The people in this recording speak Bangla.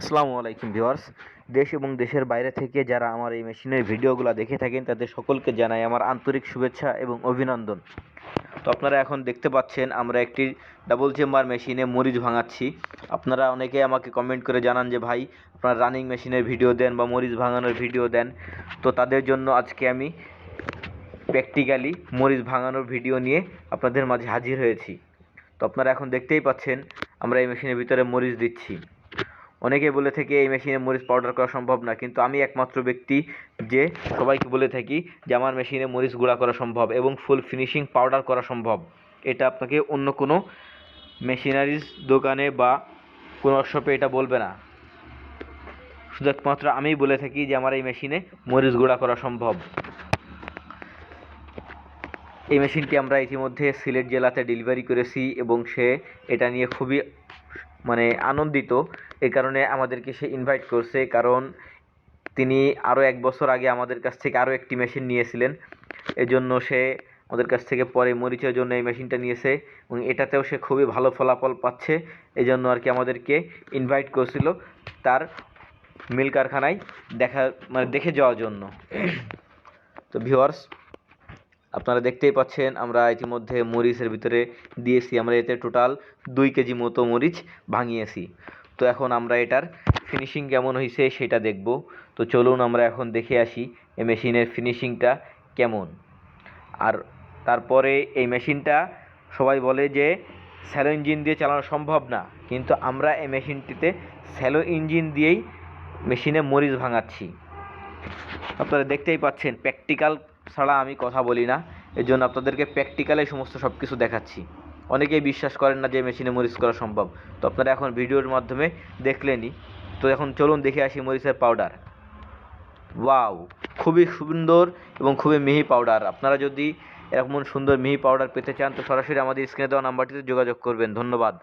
আসসালামু আলাইকুম ভিউয়ার্স। দেশ এবং দেশের বাইরে থেকে যারা আমার এই মেশিনের ভিডিওগুলো দেখে থাকেন, তাদের সকলকে জানাই আমার আন্তরিক শুভেচ্ছা এবং অভিনন্দন। তো আপনারা এখন দেখতে পাচ্ছেন, আমরা একটি ডাবল চেম্বার মেশিনে মরিচ ভাঙাচ্ছি। আপনারা অনেকে আমাকে কমেন্ট করে জানান যে, ভাই, আপনারা রানিং মেশিনের ভিডিও দেন বা মরিচ ভাঙানোর ভিডিও দেন। তো তাদের জন্য আজকে আমি প্র্যাকটিক্যালি মরিচ ভাঙানোর ভিডিও নিয়ে আপনাদের মাঝে হাজির হয়েছি। তো আপনারা এখন দেখতেই পাচ্ছেন, আমরা এই মেশিনের ভিতরে মরিচ দিচ্ছি। অনেকে বলে থাকে, এই মেশিনে মরিচ পাউডার করা সম্ভব না। কিন্তু আমি একমাত্র ব্যক্তি যে সবাইকে বলে থাকি যে, আমার মেশিনে মরিচ গুঁড়া করা সম্ভব এবং ফুল ফিনিশিং পাউডার করা সম্ভব। এটা আপনাকে অন্য কোনো মেশিনারিজ দোকানে বা কোনো ওয়ার্কশপে এটা বলবে না। শুধু একমাত্র আমিই বলে থাকি যে, আমার এই মেশিনে মরিচ গুঁড়া করা সম্ভব। এই মেশিনটি আমরা ইতিমধ্যে সিলেট জেলাতে ডেলিভারি করেছি এবং সে এটা নিয়ে খুবই মানে আনন্দিত। এই কারণে আমাদেরকে সে ইনভাইট করছে। কারণ তিনি আরও এক বছর আগে আমাদের কাছ থেকে আরও একটি মেশিন নিয়েছিলেন। এজন্য সে আমাদের কাছ থেকে পরে মরিচের জন্য এই মেশিনটা নিয়েছে এবং এটাতেও সে খুবই ভালো ফলাফল পাচ্ছে। এই জন্য আর কি আমাদেরকে ইনভাইট করছিল তার মিল কারখানায় দেখা মানে দেখে যাওয়ার জন্য। তো ভিউয়ার্স আপনারা দেখতেই পাচ্ছেন, আমরা ইতিমধ্যে মরিচের ভিতরে দিয়েছি। আমরা এতে টোটাল দুই কেজি মতো মরিচ ভাঙিয়েছি। তো এখন আমরা এটার ফিনিশিং কেমন হয়েছে সেটা দেখব। তো চলুন আমরা এখন দেখে আসি এই মেশিনের ফিনিশিংটা কেমন। আর তারপরে এই মেশিনটা সবাই বলে যে স্যালো ইঞ্জিন দিয়ে চালানো সম্ভব না। কিন্তু আমরা এই মেশিনটিতে স্যালো ইঞ্জিন দিয়েই মেশিনে মরিচ ভাঙাচ্ছি। আপনারা দেখতেই পাচ্ছেন প্র্যাকটিক্যাল ছাড়া আমি কথা বলি না। এর জন্য আপনাদেরকে প্র্যাকটিক্যালে সমস্ত সব কিছু দেখাচ্ছি। অনেকেই বিশ্বাস করেন না যে মেশিনে মরিচ করা সম্ভব। তো আপনারা এখন ভিডিওর মাধ্যমে দেখলেনই তো এখন চলুন দেখে আসি মরিচের পাউডার ওয়াও খুবই সুন্দর এবং খুবই মিহি পাউডার আপনারা যদি এরকম সুন্দর মিহি পাউডার পেতে চান, তো সরাসরি আমাদের স্ক্রিনে দেওয়া নাম্বারটিতে যোগাযোগ করবেন। ধন্যবাদ।